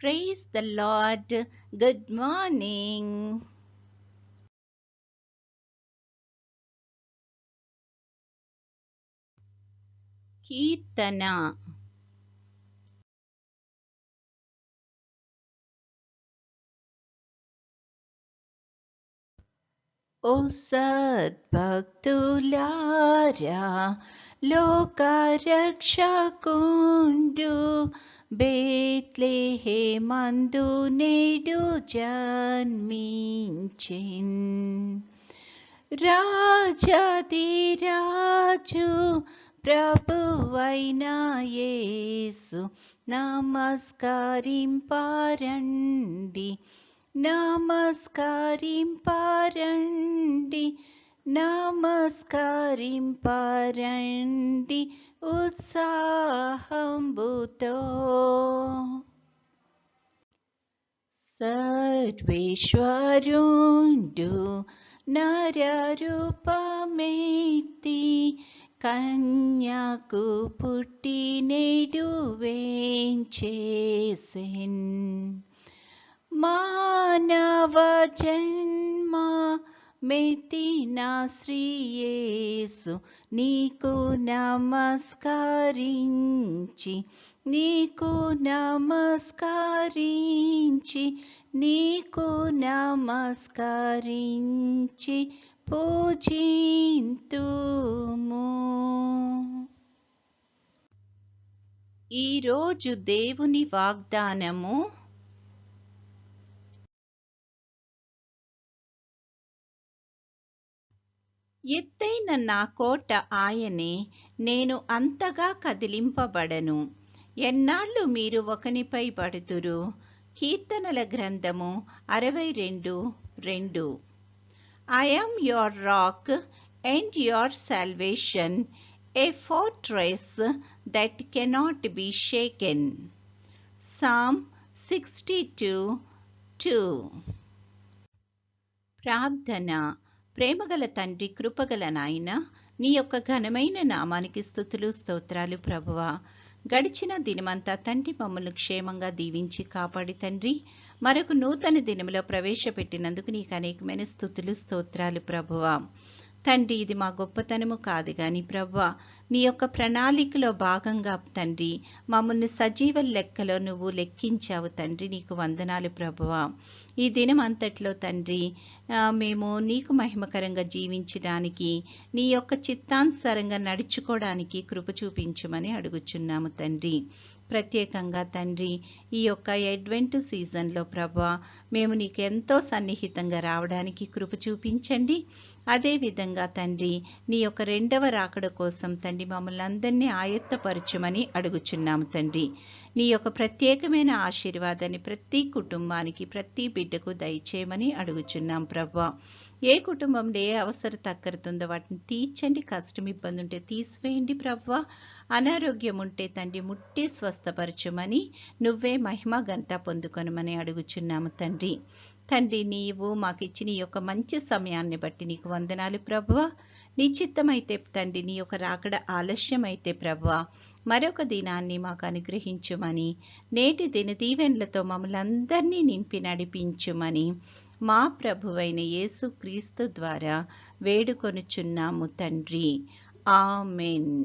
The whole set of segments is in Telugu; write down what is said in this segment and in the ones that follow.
Praise the Lord. Good morning. Keetana. ओ सद्भक्तुलारा लोकारक्षकुण्डु बेत्लेहे मन्दु नेडु जन्मी चिन् राजिराजु प्रभुवैना येषु नमस्कारिं पारण्डि नमस्कारिं पारण्डि नमस्कारिं पारण्डि। ఉత్సాహంబుతో సర్వేశ్వరుండు నరరూపమెత్తి కన్యాకు పుట్టి నేడు వేంచేసెన్ మానవ జన్మ మెతినా శ్రీయేసు నీకు నమస్కరించి నీకు నమస్కరించి నీకు నమస్కరించి పూజింతుము. ఈరోజు దేవుని వాగ్దానము ఎత్తైన నా కోట ఆయనే నేను అంతగా కదిలింపబడను. ఎన్నాళ్ళు మీరు ఒకనిపై పడుతురు? కీర్తనల గ్రంథము అరవై రెండు రెండు. I'm your rock and your salvation a fortress that cannot be shaken psalm sixty two two ప్రార్థన ప్రేమగల తండ్రి కృపగల నాయన నీ యొక్క ఘనమైన నామానికి స్థుతులు స్తోత్రాలు ప్రభువా. గడిచిన దినమంతా తండ్రి మమ్మల్ని క్షేమంగా దీవించి కాపాడి తండ్రి. మరొక నూతన దినములో ప్రవేశపెట్టినందుకు నీకు అనేకమైన స్థుతులు స్తోత్రాలు ప్రభువా. తండ్రి ఇది మా గొప్పతనము కాదు గాని ప్రవ్వా నీ యొక్క ప్రణాళికలో భాగంగా తండ్రి మమ్మల్ని సజీవ లెక్కలో నువ్వు లెక్కించావు తండ్రి నీకు వందనాలు ప్రభువా ఈ దినం అంతట్లో తండ్రి మేము నీకు మహిమకరంగా జీవించడానికి నీ యొక్క చిత్తానుసారంగా నడుచుకోవడానికి కృప చూపించమని అడుగుచున్నాము తండ్రి. ప్రత్యేకంగా తండ్రి ఈ యొక్క అడ్వెంట్ సీజన్లో ప్రభా మేము నీకు ఎంతో సన్నిహితంగా రావడానికి కృప చూపించండి. అదేవిధంగా తండ్రి నీ యొక్క రెండవ రాకడ కోసం తండ్రి మమ్మల్ని అందరినీ ఆయత్తపరచమని అడుగుచున్నాము తండ్రి. నీ యొక్క ప్రత్యేకమైన ఆశీర్వాదాన్ని ప్రతి కుటుంబానికి ప్రతి బిడ్డకు దయచేయమని అడుగుచున్నాం ప్రభా. ఏ కుటుంబంలో ఏ అవసరం తక్కరుతుందో వాటిని తీర్చండి కష్టం ఇబ్బంది ఉంటే తీసివేయండి ప్రవ్వ అనారోగ్యం ఉంటే తండ్రి ముట్టి స్వస్థపరచుమని నువ్వే మహిమ గంత పొందుకొనమని అడుగుచున్నాము తండ్రి. తండ్రి నీవు మాకిచ్చిన ఈ యొక్క మంచి సమయాన్ని బట్టి నీకు వందనాలు ప్రభువ. నీ చిత్తమైతే తండ్రి నీ యొక్క రాకడ ఆలస్యమైతే ప్రభువ. మరొక దినాన్ని మాకు అనుగ్రహించుమని నేటి దిన దీవెన్లతో మమ్మల్ని అందరినీ నింపి నడిపించుమని మా ప్రభువైన యేసు క్రీస్తు ద్వారా వేడుకొనుచున్నాము తండ్రి. ఆమెన్.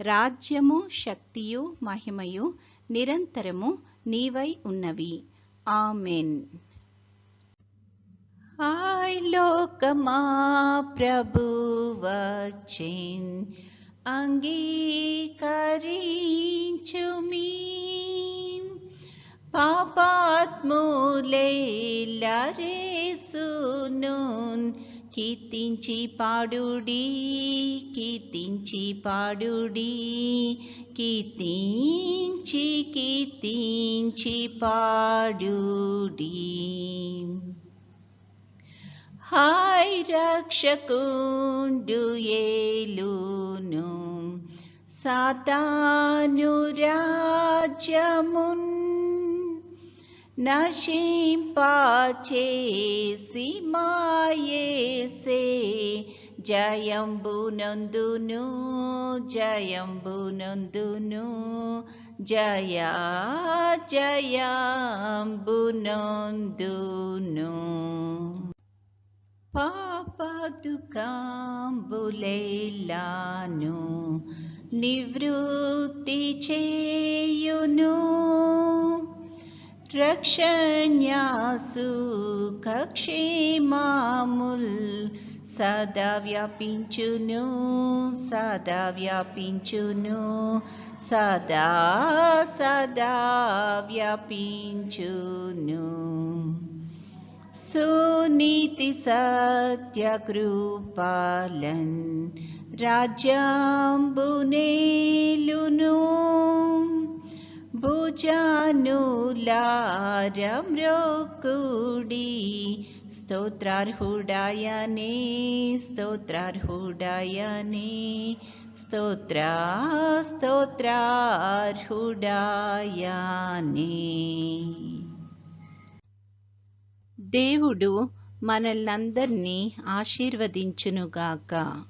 రాజ్యము శక్తియు మహిమయు నిరంతరము నీవై ఉన్నవి ఆమెన్ హాయ్ లోకమా ప్రభు వచ్చిన్ అంగీకరించుమీ పాపాత్ములేలరేసును కీర్తించి పాడుడి కీర్తించి పాడుడి కీర్తించి కీర్తించి పాడుడి హాయ్ రక్షకుండు ఏలును సాతాను రాజ్యమున్ नसीं पाचे सीमाये से जयम्बुनन्दुनु नोन्दु जया जयाम्बुनन्दुनु नन्दु निवृत्ति दुकां रक्षण्या सु क्षी मामुल् सदा व्यापिञ्चुनु सदा व्यापिञ्चुनु सदा सदा व्यापिञ्चुनु। सुनीतिसत्यकृपालन् राज्याम्बुने लुनु। భుజానులారమ్రోకుడి. స్తోత్రార్హుడాయనే స్తోత్రార్హుడాయనే. స్తోత్ర స్తోత్రార్హుడాయనే. దేవుడు మనల్నందరినీ ఆశీర్వదించునుగాక.